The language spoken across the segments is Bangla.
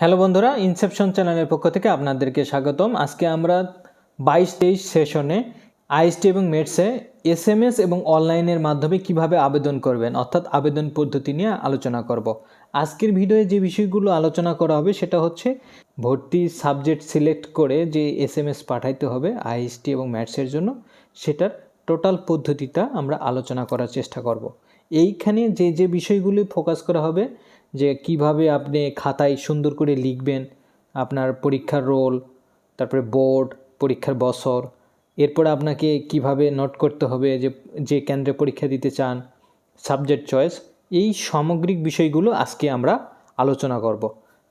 হ্যালো বন্ধুরা ইনসেপশন চ্যানেলের পক্ষ থেকে আপনাদেরকে স্বাগতম। আজকে আমরা বাইশ তেইশ সেশনে আইএসটি এবং মেটসে এস এম এস এবং অনলাইনের মাধ্যমে কীভাবে আবেদন করবেন, অর্থাৎ আবেদন পদ্ধতি নিয়ে আলোচনা করব। আজকের ভিডিওয়ে যে বিষয়গুলো আলোচনা করা হবে সেটা হচ্ছে ভর্তি সাবজেক্ট সিলেক্ট করে যে এস এম এস পাঠাইতে হবে আইএসটি এবং ম্যাথসের জন্য, সেটার টোটাল পদ্ধতিটা আমরা আলোচনা করার চেষ্টা করব। এইখানে যে যে বিষয়গুলি ফোকাস করা হবে যে কীভাবে আপনি খাতায় সুন্দর করে লিখবেন আপনার পরীক্ষার রোল, তারপরে বোর্ড, পরীক্ষার বছর, এরপর আপনাকে কীভাবে নোট করতে হবে যে যে কেন্দ্রে পরীক্ষা দিতে চান, সাবজেক্ট চয়েস, এই সামগ্রিক বিষয়গুলো আজকে আমরা আলোচনা করব।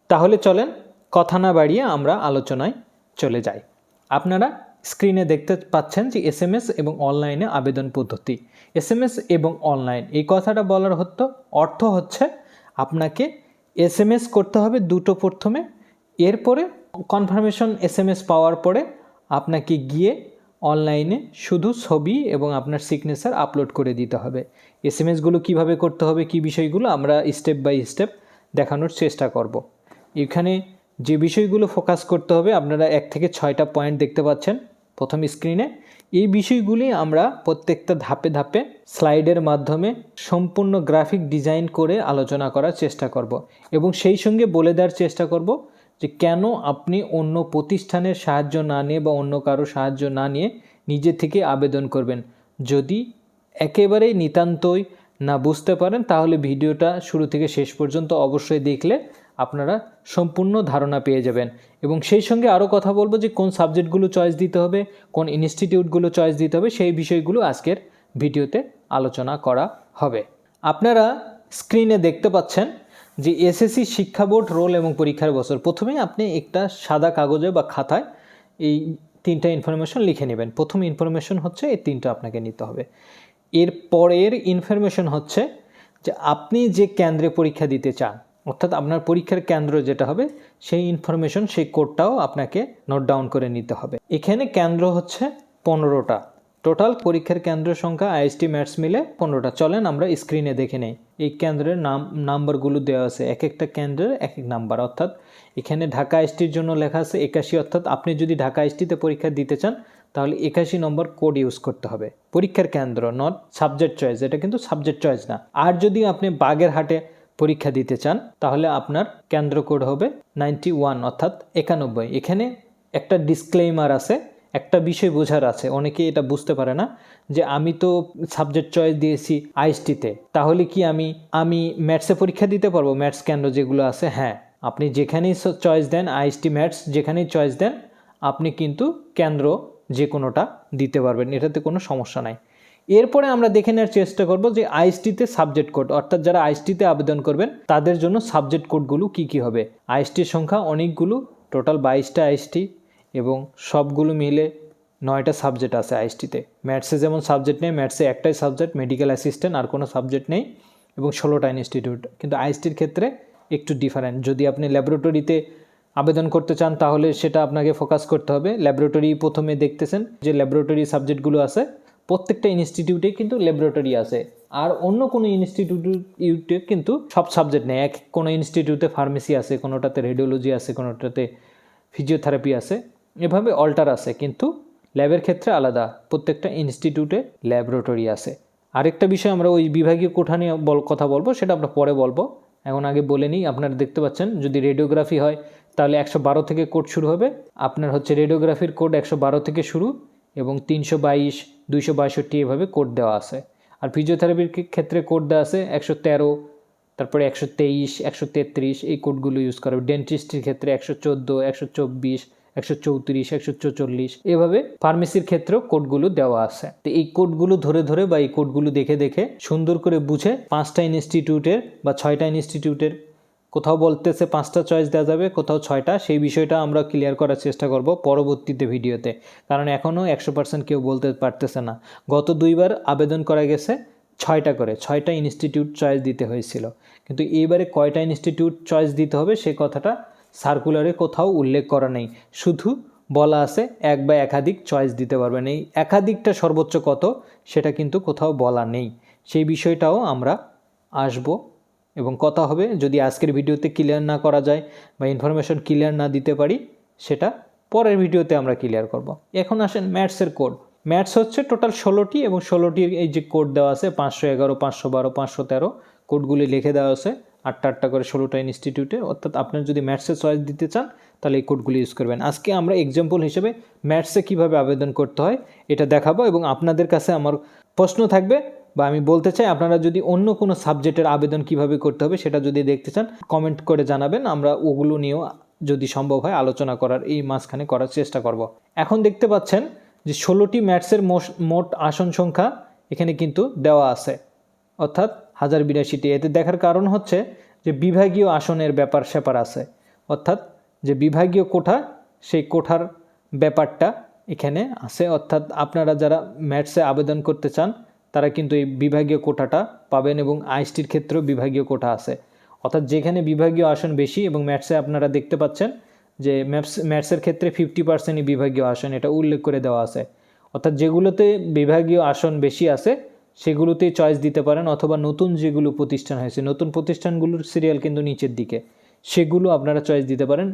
তাহলে চলেন কথা না বাড়িয়ে আমরা আলোচনায় চলে যাই। আপনারা স্ক্রিনে দেখতে পাচ্ছেন যে এস এম এস এবং অনলাইনে আবেদন পদ্ধতি। এস এম এস এবং অনলাইন, এই কথাটা বলার হতো অর্থ হচ্ছে আপনাকে এস এম এস করতে হবে দুটো প্রথমে। এরপরে কনফার্মেশন এস এম এস পাওয়ার পরে আপনাকে গিয়ে অনলাইনে শুধু ছবি এবং আপনার সিগনেচার আপলোড করে দিতে হবে। এস এম এসগুলো কীভাবে করতে হবে, কী বিষয়গুলো আমরা স্টেপ বাই স্টেপ দেখানোর চেষ্টা করব। এখানে যে বিষয়গুলো ফোকাস করতে হবে, আপনারা এক থেকে ছয়টা পয়েন্ট দেখতে পাচ্ছেন। প্রথম স্ক্রিনে এই বিষয়গুলি আমরা প্রত্যেকটা ধাপে ধাপে স্লাইডের মাধ্যমে সম্পূর্ণ গ্রাফিক ডিজাইন করে আলোচনা করার চেষ্টা করব এবং সেই সঙ্গে বলে দেওয়ার চেষ্টা করব যে কেন আপনি অন্য প্রতিষ্ঠানের সাহায্য না নিয়ে বা অন্য কারও সাহায্য না নিয়ে নিজে থেকে আবেদন করবেন। যদি একেবারেই নিতান্তই না বুঝতে পারেন, তাহলে ভিডিওটা শুরু থেকে শেষ পর্যন্ত অবশ্যই দেখলে আপনারা সম্পূর্ণ ধারণা পেয়ে যাবেন। এবং সেই সঙ্গে আরও কথা বলব যে কোন সাবজেক্টগুলো চয়েস দিতে হবে, কোন ইনস্টিটিউটগুলো চয়েস দিতে হবে, সেই বিষয়গুলো আজকের ভিডিওতে আলোচনা করা হবে। আপনারা স্ক্রিনে দেখতে পাচ্ছেন যে এসএসসি শিক্ষা বোর্ড রোল এবং পরীক্ষার বছর। প্রথমেই আপনি একটা সাদা কাগজে বা খাতায় এই তিনটা ইনফরমেশন লিখে নেবেন। প্রথম ইনফরমেশন হচ্ছে এই তিনটা আপনাকে নিতে হবে। এর পরের ইনফরমেশন হচ্ছে যে আপনি যে কেন্দ্রে পরীক্ষা দিতে চান অর্থাৎ আপনার পরীক্ষার কেন্দ্র যেটা হবে, সেই ইনফরমেশন সেই কোডটাও আপনাকে নোট ডাউন করে নিতে হবে। এখানে কেন্দ্র হচ্ছে পনেরোটা। টোটাল পরীক্ষার কেন্দ্র সংখ্যা আইএসটি ম্যাথস মিলে পনেরোটা। চলেন আমরা স্ক্রিনে দেখে নেই। এই কেন্দ্রের নাম নাম্বারগুলো দেওয়া আছে। এক একটা কেন্দ্রের এক এক নাম্বার অর্থাৎ এখানে ঢাকা আইএসটির জন্য লেখা আছে একাশি। অর্থাৎ আপনি যদি ঢাকা আইএসটিতে পরীক্ষা দিতে চান, তাহলে একাশি নম্বর কোড ইউজ করতে হবে। পরীক্ষার কেন্দ্র নট সাবজেক্ট চয়েস এটা কিন্তু সাবজেক্ট চয়েস না। আর যদি আপনি বাগেরহাটে পরীক্ষা দিতে চান, তাহলে আপনার কেন্দ্র কোড হবে নাইনটি ওয়ান, অর্থাৎ একানব্বই। এখানে একটা ডিসক্লেইমার আছে, একটা বিষয় বোঝার আছে। অনেকে এটা বুঝতে পারে না যে আমি তো সাবজেক্ট চয়েস দিয়েছি আইএসটিতে তাহলে কি আমি আমি ম্যাথসে পরীক্ষা দিতে পারব? ম্যাথস কেন্দ্র যেগুলো আছে হ্যাঁ। আপনি যেখানেই চয়েস দেন আইএসটি ম্যাথস যেখানেই চয়েস দেন, আপনি কিন্তু কেন্দ্র যে কোনোটা দিতে পারবেন। এটাতে কোনো সমস্যা নাই। এরপরে আমরা দেখে নেওয়ার চেষ্টা করব যে আইএসটিতে সাবজেক্ট কোড, অর্থাৎ যারা আইএসটিতে আবেদন করবেন, তাদের জন্য সাবজেক্ট কোডগুলো কি কি হবে? আইএসটির সংখ্যা অনেকগুলো, টোটাল বাইশটা আইএসটি এবং সবগুলো মিলে নয়টা সাবজেক্ট আছে আইএসটিতে। ম্যাথসে যেমন সাবজেক্ট নেই, ম্যাথসে একটাই সাবজেক্ট, মেডিকেল অ্যাসিস্ট্যান্ট আর কোনো সাবজেক্ট নেই এবং ষোলোটা ইনস্টিটিউট। কিন্তু আইএসটির ক্ষেত্রে একটু ডিফারেন্ট যদি আপনি ল্যাবরেটরিতে আবেদন করতে চান, তাহলে সেটা আপনাকে ফোকাস করতে হবে। ল্যাবরেটরি প্রথমে দেখতেছেন যে ল্যাবরেটরি সাবজেক্টগুলো আছে প্রত্যেকটা ইনস্টিটিউটে কিন্তু ল্যাবরেটরি আছে। আর অন্য কোনো ইনস্টিটিউটে কিন্তু সব সাবজেক্ট নেই। এক কোনো ইনস্টিটিউটে ফার্মেসি আছে, কোনোটাতে রেডিওলজি আছে, কোনোটাতে ফিজিওথেরাপি আছে। এভাবে অল্টার আছে, কিন্তু ল্যাবের ক্ষেত্রে আলাদা। প্রত্যেকটা ইনস্টিটিউটে ল্যাবরেটরি আছে। আরেকটা বিষয় আমরা ওই বিভাগীয় কোঠা নিয়ে বল, কথা বলব, সেটা আমরা পরে বলব। এখন আগে বলে নিই, আপনারা দেখতে পাচ্ছেন, যদি রেডিওগ্রাফি হয়, তাহলে একশো বারো থেকে কোড শুরু হবে। আপনার হচ্ছে রেডিওগ্রাফির কোড একশো বারো থেকে শুরু। এবং তিনশো বাইশ, দুইশো বাষট্টি এভাবে কোড দেওয়া আছে। আর ফিজিওথেরাপির ক্ষেত্রে কোড দেওয়া আছে একশো তেরো, তারপরে একশো তেইশ, একশো তেত্রিশ, এই কোডগুলো ইউজ করা। হবে ডেন্টিস্টের ক্ষেত্রে একশো চোদ্দ, একশো চব্বিশ, একশো চৌত্রিশ, একশো চৌচল্লিশ, এভাবে ফার্মেসির ক্ষেত্রেও কোডগুলো দেওয়া আছে। তো এই কোডগুলো ধরে ধরে বা এই কোডগুলো দেখে দেখে সুন্দর করে বুঝে পাঁচটা ইনস্টিটিউটের বা ছয়টা ইনস্টিটিউটের কোথাও বলতেছে পাঁচটা চয়েস দেওয়া যাবে, কোথাও ছয়টা, সেই বিষয়টা আমরা ক্লিয়ার করার চেষ্টা করব পরবর্তীতে ভিডিওতে কারণ এখনও একশো পার্সেন্ট কেউ বলতে পারতেছে না। গত দুইবার আবেদন করা গেছে, ছয়টা করে, ছয়টা ইনস্টিটিউট চয়েস দিতে হয়েছিল। কিন্তু এইবারে কয়টা ইনস্টিটিউট চয়েস দিতে হবে সে কথাটা সার্কুলারে কোথাও উল্লেখ করা নেই। শুধু বলা আছে এক বা একাধিক চয়েস দিতে পারবেন। এই একাধিকটা সর্বোচ্চ কত সেটা কিন্তু কোথাও বলা নেই। সেই বিষয়টাও আমরা আসব এবং কথা হবে যদি আজকের ভিডিওতে ক্লিয়ার না করা যায় বা ইনফরমেশন ক্লিয়ার না দিতে পারি, সেটা পরের ভিডিওতে আমরা ক্লিয়ার করব। এখন আসেন ম্যাথসের কোড ম্যাথস হচ্ছে টোটাল ষোলোটি এবং ষোলোটির এই যে কোড দেওয়া আছে, পাঁচশো এগারো, পাঁচশো বারো, পাঁচশো তেরো কোডগুলি লিখে দেওয়া আছে, আটটা আটটা করে ষোলোটা ইনস্টিটিউটে অর্থাৎ আপনার যদি ম্যাথসের চয়েস দিতে চান, তাহলে এই কোডগুলি ইউজ করবেন। আজকে আমরা এক্সাম্পল হিসেবে ম্যাথসে কীভাবে আবেদন করতে হয়, এটা দেখাবো এবং আপনাদের কাছে আমার প্রশ্ন থাকবে বা আমি বলতে চাই, আপনারা যদি অন্য কোনো সাবজেক্টের আবেদন কীভাবে করতে হবে সেটা যদি দেখতে চান কমেন্ট করে জানাবেন। আমরা ওগুলো নিয়েও যদি সম্ভব হয় আলোচনা করার, এই মাঝখানে করার চেষ্টা করব। এখন দেখতে পাচ্ছেন যে ষোলোটি ম্যাথসের মোট আসন সংখ্যা এখানে কিন্তু দেওয়া আছে। অর্থাৎ হাজার বিরাশিটি। এতে দেখার কারণ হচ্ছে যে বিভাগীয় আসনের ব্যাপার স্যাপার আছে। অর্থাৎ যে বিভাগীয় কোঠা, সেই কোঠার ব্যাপারটা এখানে আছে। অর্থাৎ আপনারা যারা ম্যাথসে আবেদন করতে চান তারা কিন্তু এই বিভাগীয় কোটাটা পাবেন এবং আইএসটির ক্ষেত্রেও বিভাগীয় কোটা আছে। অর্থাৎ যেখানে বিভাগীয় আসন বেশি এবং ম্যাথসে আপনারা দেখতে পাচ্ছেন যে ম্যাথস, ম্যাথসের ক্ষেত্রে ফিফটি পার্সেন্টই বিভাগীয় আসন, এটা উল্লেখ করে দেওয়া আছে। অর্থাৎ যেগুলোতে বিভাগীয় আসন বেশি আছে, সেগুলোতেই চয়েস দিতে পারেন অথবা নতুন যেগুলো প্রতিষ্ঠান হয়েছে, নতুন প্রতিষ্ঠানগুলোর সিরিয়াল কিন্তু নিচের দিকে, সেগুলো আপনারা চয়েস দিতে পারেন।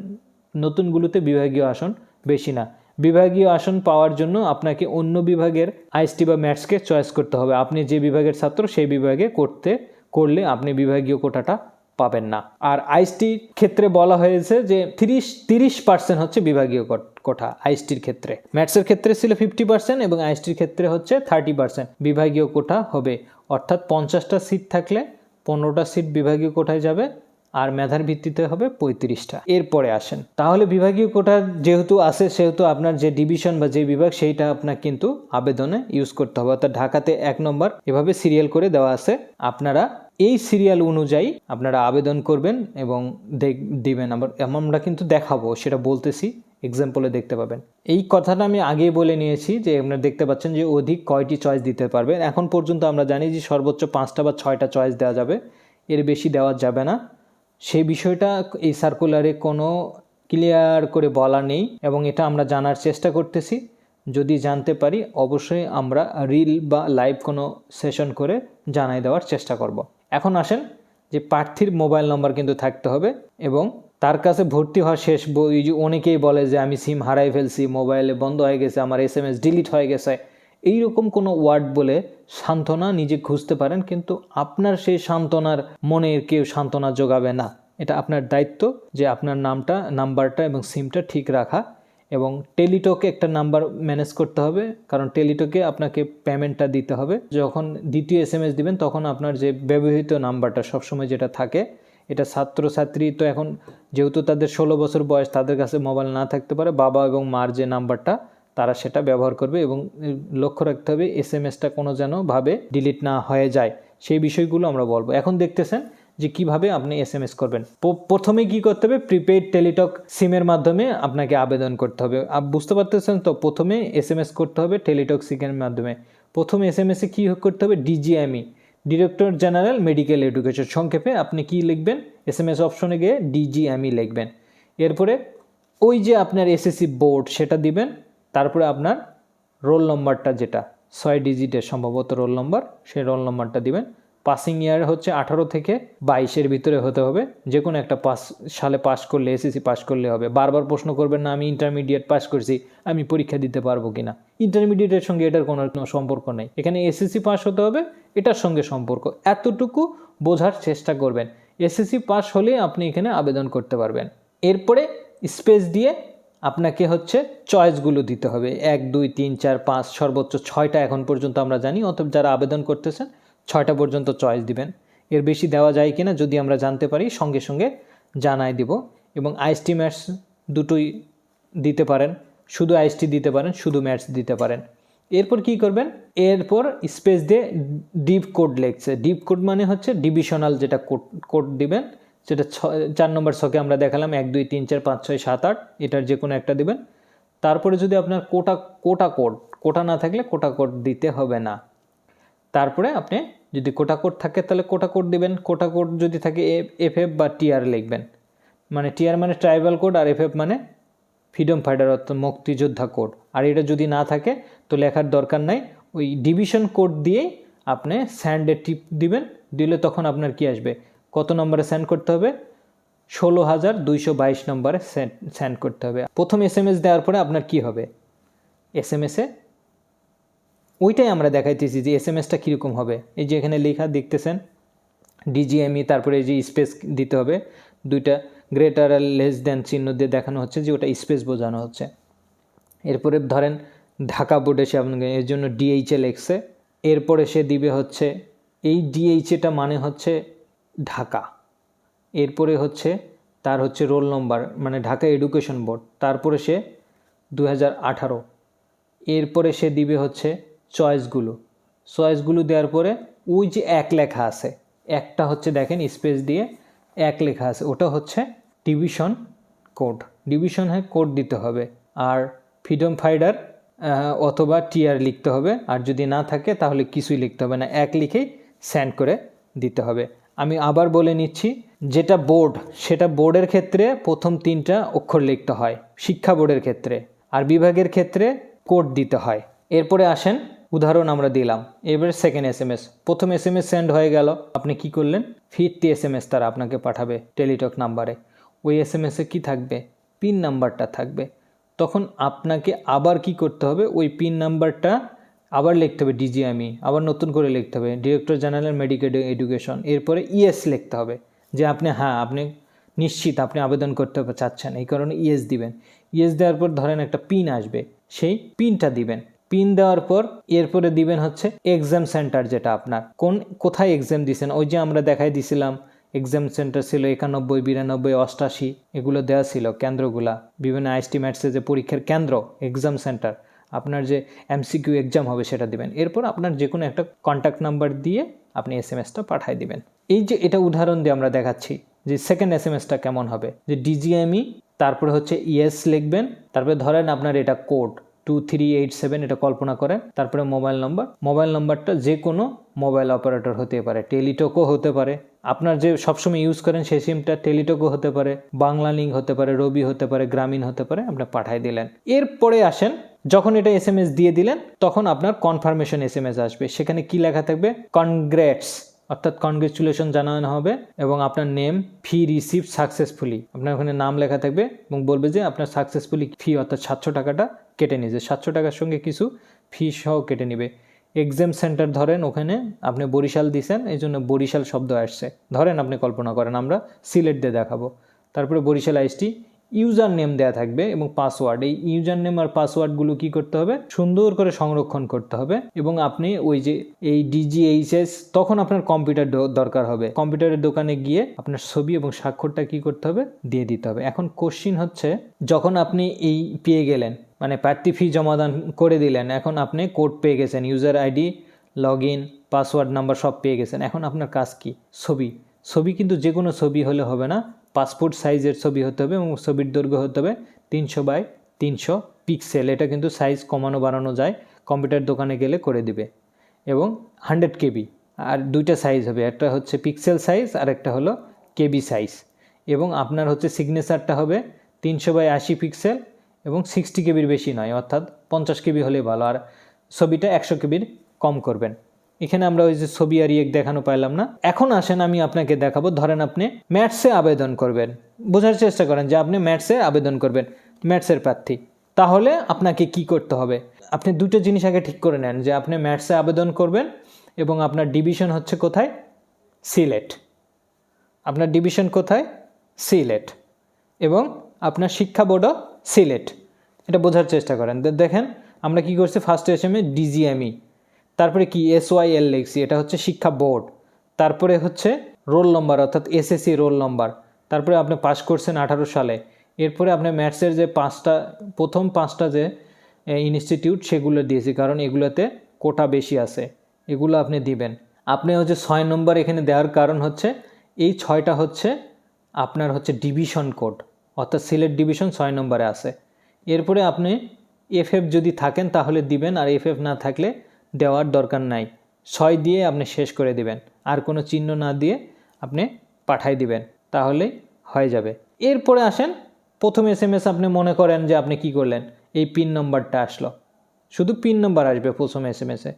নতুনগুলোতে বিভাগীয় আসন বেশি না। বিভাগীয় আসন পাওয়ার জন্য আপনাকে অন্য বিভাগের আইএসটি বা ম্যাথসকে চয়েস করতে হবে। আপনি যে বিভাগের ছাত্র, সেই বিভাগে করতে, করলে আপনি বিভাগীয় কোটাটা পাবেন না। আর আইএসটির ক্ষেত্রে বলা হয়েছে যে তিরিশ তিরিশ পার্সেন্ট হচ্ছে বিভাগীয় কোঠা আইএসটির ক্ষেত্রে। ম্যাথসের ক্ষেত্রে ছিল ফিফটি পার্সেন্ট এবং আইএসটির ক্ষেত্রে হচ্ছে থার্টি পার্সেন্ট। বিভাগীয় কোটা হবে। অর্থাৎ পঞ্চাশটা সিট থাকলে পনেরোটা সিট বিভাগীয় কোটায় যাবে। আর মেধার ভিত্তিতে হবে পঁয়ত্রিশটা। এরপরে আসেন। তাহলে বিভাগীয় কোটার যেহেতু আছে, সেহেতু আপনার যে ডিভিশন বা যে বিভাগ, সেইটা আপনার কিন্তু আবেদনে ইউজ করতে হবে। অর্থাৎ ঢাকাতে এক নম্বর এভাবে সিরিয়াল করে দেওয়া আছে। আপনারা এই সিরিয়াল অনুযায়ী আপনারা আবেদন করবেন এবং দিবেন। আবার আমরা কিন্তু দেখাবো, সেটা বলতেছি এক্সাম্পলে দেখতে পাবেন। এই কথাটা আমি আগেই বলে নিয়েছি যে আপনারা দেখতে পাচ্ছেন যে অধিক কয়টি চয়েস দিতে পারবেন। এখন পর্যন্ত আমরা জানি যে সর্বোচ্চ পাঁচটা বা ছয়টা চয়েস দেওয়া যাবে। এর বেশি দেওয়া যাবে না। সেই বিষয়টা এই সার্কুলারে কোনো ক্লিয়ার করে বলা নেই এবং এটা আমরা জানার চেষ্টা করতেছি যদি জানতে পারি, অবশ্যই আমরা রিল বা লাইভ কোনো সেশন করে জানাই দেওয়ার চেষ্টা করব। এখন আসেন যে প্রার্থীর মোবাইল নম্বর কিন্তু থাকতে হবে এবং তার কাছে ভর্তি হওয়া শেষ বই অনেকেই বলে যে আমি সিম হারাই ফেলছি মোবাইলে বন্ধ হয়ে গেছে, আমার এস এম এস ডিলিট হয়ে গেছে এইরকম কোনো ওয়ার্ড বলে সান্ত্বনা নিজে খুঁজতে পারেন, কিন্তু আপনার সেই সান্ত্বনার মনের কেউ সান্ত্বনা যোগাবে না। এটা আপনার দায়িত্ব যে আপনার নামটা, নাম্বারটা এবং সিমটা ঠিক রাখা এবং টেলিটকে একটা নাম্বার ম্যানেজ করতে হবে, কারণ টেলিটকে আপনাকে পেমেন্টটা দিতে হবে। যখন দ্বিতীয় এস এম এস দেবেন, তখন আপনার যে ব্যবহৃত নাম্বারটা সবসময় যেটা থাকে, এটা ছাত্রছাত্রী তো এখন যেহেতু তাদের ষোলো বছর বয়স, তাদের কাছে মোবাইল না থাকতে পারে, বাবা এবং মার যে নাম্বারটা তারা সেটা ব্যবহার করবে এবং লক্ষ্য রাখতে হবে এস এম এসটা কোনো যেনভাবে ডিলিট না হয়ে যায়। সেই বিষয়গুলো আমরা বলব। এখন দেখতেছেন যে কীভাবে আপনি এস এম এস করবেন প্রথমে কি করতে হবে? প্রিপেইড টেলিটক সিমের মাধ্যমে আপনাকে আবেদন করতে হবে। বুঝতে পারতেছেন তো? প্রথমে এস এম এস করতে হবে টেলিটক সিমের মাধ্যমে। প্রথমে এস এম এসে কী করতে হবে? DGME director general medical education সংক্ষেপে আপনি কি লিখবেন? এস এম এস অপশনে গিয়ে ডিজিএমই লিখবেন। এরপরে ওই যে আপনার এসএসসি বোর্ড সেটা দিবেন। তারপরে আপনার রোল নম্বরটা যেটা, ছয় ডিজিটের সম্ভবত রোল নম্বর, সেই রোল নম্বরটা দিবেন। পাসিং ইয়ার হচ্ছে আঠারো থেকে বাইশের ভিতরে হতে হবে। যে কোনো একটা পাস, সালে পাস করলে এসএসসি পাস করলে হবে। বারবার প্রশ্ন করবেন না, আমি ইন্টারমিডিয়েট পাস করছি, আমি পরীক্ষা দিতে পারব কি না ইন্টারমিডিয়েটের সঙ্গে এটার কোনো সম্পর্ক নেই। এখানে এসএসসি পাস হতে হবে, এটার সঙ্গে সম্পর্ক। এতটুকু বোঝার চেষ্টা করবেন। এসএসসি পাস হলে আপনি এখানে আবেদন করতে পারবেন। এরপরে স্পেস দিয়ে আপনাকে হচ্ছে চয়েসগুলো দিতে হবে। এক, দুই, তিন, চার, পাঁচ, সর্বোচ্চ ছয়টা এখন পর্যন্ত আমরা জানি অথবা যারা আবেদন করতেছেন, ছয়টা পর্যন্ত চয়েস দিবেন। এর বেশি দেওয়া যায় কি না যদি আমরা জানতে পারি, সঙ্গে সঙ্গে জানাই দিব। এবং আইএসটি ম্যাটস দুটোই দিতে পারেন, শুধু আইএসটি দিতে পারেন, শুধু ম্যাথস দিতে পারেন। এরপর কি করবেন? এরপর স্পেস দিয়ে ডিপ কোড লেগছে ডিপ কোড মানে হচ্ছে ডিভিশনাল যেটা কোড কোড দিবেন যেটা ছ, চার নম্বর ছকে আমরা দেখালাম এক, দুই, তিন, চার, পাঁচ, ছয়, সাত, আট, এটার যে কোনো একটা দিবেন। তারপরে যদি আপনার কোটা কোটা কোড, কোটা না থাকলে কোটা কোড দিতে হবে না। তারপরে আপনি যদি কোটা কোড থাকে তাহলে কোটা কোড দিবেন। কোটা কোড যদি থাকে এফ এফ বা টিআর লিখবেন। মানে টিআর মানে ট্রাইবাল কোড আর এফ এফ মানে ফ্রিডম ফাইটার অর্থাৎ মুক্তিযোদ্ধা কোড। আর এটা যদি না থাকে তো লেখার দরকার নাই। ওই ডিভিশন কোড দিয়েই আপনি স্যান্ডে টিপ দিবেন। দিলে তখন আপনার কি আসবে? কত নম্বরে সেন্ড করতে হবে? ষোলো হাজার দুইশো বাইশ নম্বরে সেন্ড করতে হবে। প্রথম এস এম এস দেওয়ার পরে আপনার কি হবে? এস এম এসে ওইটাই আমরা দেখাইতেছি যে এস এম এসটা কীরকম হবে। এই যে এখানে লেখা দেখতেছেন ডিজিএমই তারপরে এই যে স্পেস দিতে হবে। দুইটা গ্রেটার আর লেস দেন চিহ্ন দিয়ে দেখানো হচ্ছে যে ওটা স্পেস বোঝানো হচ্ছে। এরপরে ধরেন ঢাকা বোর্ডে সে আপনাকে এর জন্য ডিএইচএ লেখছে। এরপরে সে দিবে হচ্ছে, এই ডিএইচএটা মানে হচ্ছে ঢাকা। এরপরে হচ্ছে, তার হচ্ছে রোল নম্বর মানে ঢাকা এডুকেশন বোর্ড। তারপরে সে দু আঠারো। এরপরে সে দিবে হচ্ছে চয়েসগুলো। চয়েসগুলো দেওয়ার পরে ওই যে এক লেখা আছে, একটা হচ্ছে দেখেন স্পেস দিয়ে এক লেখা আছে, ওটা হচ্ছে ডিভিশন কোড। ডিভিশন হ্যাঁ কোড দিতে হবে। আর ফ্রিডম ফাইডার অথবা টিআর লিখতে হবে। আর যদি না থাকে তাহলে কিছুই লিখতে হবে না। এক লিখেই সেন্ড করে দিতে হবে। আমি আবার বলে নিচ্ছি, যেটা বোর্ড, সেটা বোর্ডের ক্ষেত্রে প্রথম তিনটা অক্ষর লিখতে হয়, শিক্ষা বোর্ডের ক্ষেত্রে। আর বিভাগের ক্ষেত্রে কোড দিতে হয়। এরপরে আসেন, উদাহরণ আমরা দিলাম। এবার সেকেন্ড এস এম এস প্রথম এস এম এস সেন্ড হয়ে গেল। আপনি কি করলেন? ফিরতি এস এম এস তারা আপনাকে পাঠাবে টেলিটক নাম্বারে। ওই এস এম এসে কী থাকবে? পিন নাম্বারটা থাকবে। তখন আপনাকে আবার কি করতে হবে? ওই পিন নাম্বারটা আবার লিখতে হবে ডিজিএমই আবার নতুন করে লিখতে হবে ডিরেক্টর জেনারেল মেডিকেল এডুকেশন এরপরে ইএস লিখতে হবে যে আপনি হ্যাঁ আপনি নিশ্চিত আপনি আবেদন করতে চাচ্ছেন। এই কারণে ইএস দিবেন। ইএস দেওয়ার পর ধরেন একটা পিন আসবে, সেই পিনটা দিবেন। পিন দেওয়ার পর এরপরে দিবেন হচ্ছে এক্সাম সেন্টার যেটা আপনার। কোন, কোথায় এক্সাম দিছেন? ওই যে আমরা দেখাই দিছিলাম এক্সাম সেন্টার ছিল একানব্বই, বিরানব্বই, অষ্টাশি, এগুলো দেওয়া ছিল কেন্দ্রগুলা। বিভিন্ন আইএসটি ম্যাটসে যে পরীক্ষার কেন্দ্র এক্সাম সেন্টার আপনার যে এমসিকিউ এক্সাম হবে সেটা দিবেন। এরপর আপনার যে কোনো একটা কন্ট্যাক্ট নাম্বার দিয়ে আপনি এস এম এসটা পাঠিয়ে দিবেন। এই যে এটা উদাহরণ দিয়ে আমরা দেখাচ্ছি যে সেকেন্ড এস এম এসটা কেমন হবে। যে ডিজিএমই তারপরে হচ্ছে ইএস লিখবেন, তারপরে ধরেন আপনার এটা code two three eight seven এটা কল্পনা করেন, তারপরে মোবাইল নম্বর মোবাইল নম্বরটা যে কোনো মোবাইল অপারেটর হতে পারে টেলিটকও হতে পারে। আপনার যে সবসময় ইউজ করেন সেই সিমটা টেলিটকও হতে পারে বাংলা লিঙ্ক হতে পারে রবি হতে পারে গ্রামীণ হতে পারে আপনি পাঠিয়ে দিলেন। এরপরে আসেন, যখন এটা এস এম এস দিয়ে দিলেন, তখন আপনার কনফার্মেশন এস এম এস আসবে। সেখানে কি লেখা থাকবে? কনগ্রেটস অর্থাৎ কনগ্রেচুলেশন জানানো হবে এবং আপনার নেম ফি রিসিভ সাকসেসফুলি আপনার ওখানে নাম লেখা থাকবে এবং বলবে যে আপনার সাকসেসফুলি ফি অর্থাৎ সাতশো টাকাটা কেটে নিয়েছে। সাতশো টাকার সঙ্গে কিছু ফি সহ কেটে নেবে। এক্সাম সেন্টার ধরেন, ওখানে আপনি বরিশাল দিছেন, এই জন্য বরিশাল শব্দ আসছে। ধরেন আপনি কল্পনা করেন, আমরা সিলেট দিয়ে দেখাবো। তারপরে বরিশাল আইসটি ইউজার নেম দেওয়া থাকবে এবং পাসওয়ার্ড এই ইউজার নেম আর পাসওয়ার্ডগুলো কি করতে হবে? সুন্দর করে সংরক্ষণ করতে হবে এবং আপনি ওই যে এই ডিজিএইচএস তখন আপনার কম্পিউটার দরকার হবে। কম্পিউটারের দোকানে গিয়ে আপনার ছবি এবং স্বাক্ষরটা কি করতে হবে? দিয়ে দিতে হবে। এখন কোশ্চিন হচ্ছে, যখন আপনি এই পেয়ে গেলেন মানে প্রার্থী ফি জমাদান করে দিলেন। এখন আপনি কোড পেয়ে গেছেন, user ID log in password number সব পেয়ে গেছেন। এখন আপনার কাজ কি? ছবি। ছবি কিন্তু যে কোনো ছবি হলে হবে না। পাসপোর্ট সাইজের ছবি হতে হবে এবং ছবির দৈর্ঘ্য হতে হবে তিনশো বাই তিনশো পিক্সেল। এটা কিন্তু সাইজ কমানো বাড়ানো যায়, কম্পিউটার দোকানে গেলে করে দিবে। এবং হান্ড্রেড কেবি। আর দুইটা সাইজ হবে, একটা হচ্ছে পিক্সেল সাইজ আর একটা হলো কেবি সাইজ। এবং আপনার হচ্ছে সিগনেচারটা হবে তিনশো বাই আশি পিক্সেল এবং সিক্সটি কেবির বেশি নয়, অর্থাৎ পঞ্চাশ কেবি হলে ভালো। আর ছবিটা একশো কেবির কম করবেন। এখানে আমরা ওই যে ছবি আর ইয়েক দেখানো পাইলাম না। এখন আসেন, আমি আপনাকে দেখাবো। ধরেন আপনি ম্যাথসে আবেদন করবেন। বোঝার চেষ্টা করেন যে আপনি ম্যাথসে আবেদন করবেন, ম্যাথসের প্রার্থী। তাহলে আপনাকে কি করতে হবে? আপনি দুটো জিনিস আগে ঠিক করে নেন যে আপনি ম্যাথসে আবেদন করবেন এবং আপনার ডিভিশন হচ্ছে কোথায়? সিলেট। আপনার ডিভিশন কোথায়? সিলেট। এবং আপনার শিক্ষা বোর্ডও সিলেট। এটা বোঝার চেষ্টা করেন। দেখেন, আমরা কি করছি? First S M A DGME. তারপরে কি? এস ওয়াই এল লিখছি। এটা হচ্ছে শিক্ষা বোর্ড। তারপরে হচ্ছে রোল নম্বর, অর্থাৎ এসএসসি রোল নম্বর। তারপরে আপনি পাস করছেন আঠারো সালে। এরপরে আপনি ম্যাথসের যে পাঁচটা, প্রথম পাঁচটা যে ইনস্টিটিউট, সেগুলো দিয়েছি। কারণ এগুলোতে কোটা বেশি আছে। এগুলো আপনি দিবেন। আপনি হচ্ছে ছয় নম্বর এখানে দেওয়ার কারণ হচ্ছে, এই ছয়টা হচ্ছে আপনার হচ্ছে ডিভিশন কোড। অর্থাৎ সিলেট ডিভিশন ছয় নম্বরে আছে। এরপরে আপনি এফ এফ যদি থাকেন তাহলে দিবেন, আর এফ এফ না থাকলে দেওয়ার দরকার নাই। ছয় দিয়ে আপনি শেষ করে দিবেন, আর কোনো চিহ্ন না দিয়ে আপনি পাঠাই দিবেন, তাহলেই হয়ে যাবে। এরপরে আসেন, প্রথম এস এম এস আপনি মনে করেন যে আপনি কি করলেন? এই পিন নম্বরটা আসলো। শুধু পিন নম্বর আসবে প্রথম এস এম এসে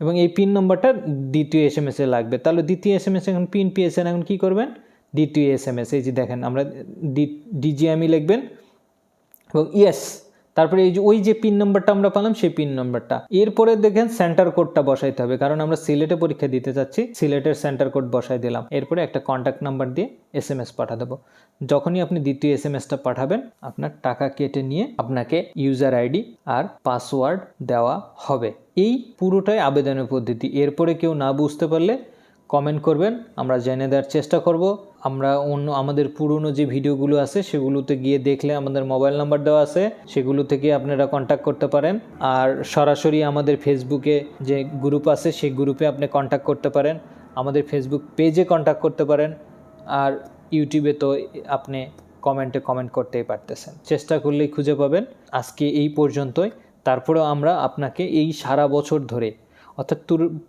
এবং এই পিন নম্বরটা দ্বিতীয় এস এম এসে লাগবে। তাহলে দ্বিতীয় এস এম এস এখন পিন পেয়েছেন, এখন কী করবেন? দ্বিতীয় এস এম এস এই যে দেখেন, আমরা ডি ডিজিএমই লিখবেন, এবং ইয়েস তারপরে এই যে ওই যে পিন নাম্বারটা আমরা পেলাম, সেই পিন নাম্বারটা এরপরে দেখেন সেন্টার কোডটা বসাইতে হবে, কারণ আমরা সিলেটে পরীক্ষা দিতে চাচ্ছি, সিলেটের সেন্টার কোড বসাই দিলাম। এরপরে একটা কন্ট্যাক্ট নাম্বার দিয়ে এস এম এস পাঠা দেবো। যখনই আপনি দ্বিতীয় এস এম এসটা পাঠাবেন, আপনার টাকা কেটে নিয়ে আপনাকে ইউজার আইডি আর পাসওয়ার্ড দেওয়া হবে। এই পুরোটাই আবেদনের পদ্ধতি। এরপরে কেউ না বুঝতে পারলে কমেন্ট করবেন, আমরা জেনে দেওয়ার চেষ্টা করব। আমরা অন্য, আমাদের পুরনো যে ভিডিওগুলো আছে, সেগুলোতে গিয়ে দেখলে আমাদের মোবাইল নাম্বার দেওয়া আছে, সেগুলো থেকে আপনারা কন্ট্যাক্ট করতে পারেন। আর সরাসরি আমাদের ফেসবুকে যে গ্রুপ আছে, সেই গ্রুপে আপনি কন্ট্যাক্ট করতে পারেন। আমাদের ফেসবুক পেজে কন্ট্যাক্ট করতে পারেন। আর ইউটিউবে তো আপনি কমেন্টে কমেন্ট করতেই পারতেছেন। চেষ্টা করলেই খুঁজে পাবেন। আজকে এই পর্যন্তই। তারপরেও আমরা আপনাকে এই সারা বছর ধরে, অর্থাৎ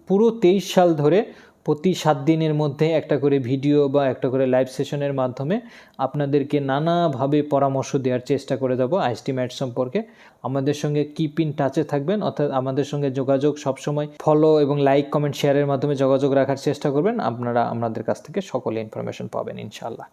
পুরো তেইশ সাল ধরে প্রতি সাত দিনের মধ্যে একটা করে ভিডিও বা একটা করে লাইভ সেশনের মাধ্যমে আপনাদেরকে নানাভাবে পরামর্শ দেওয়ার চেষ্টা করে যাব আইসটি ম্যাট সম্পর্কে। আমাদের সঙ্গে কিপ ইন টাচে থাকবেন, অর্থাৎ আমাদের সঙ্গে যোগাযোগ সবসময় ফলো এবং লাইক কমেন্ট শেয়ারের মাধ্যমে যোগাযোগ রাখার চেষ্টা করবেন। আপনারা আমাদের কাছ থেকে সকল ইনফরমেশন পাবেন ইনশাল্লাহ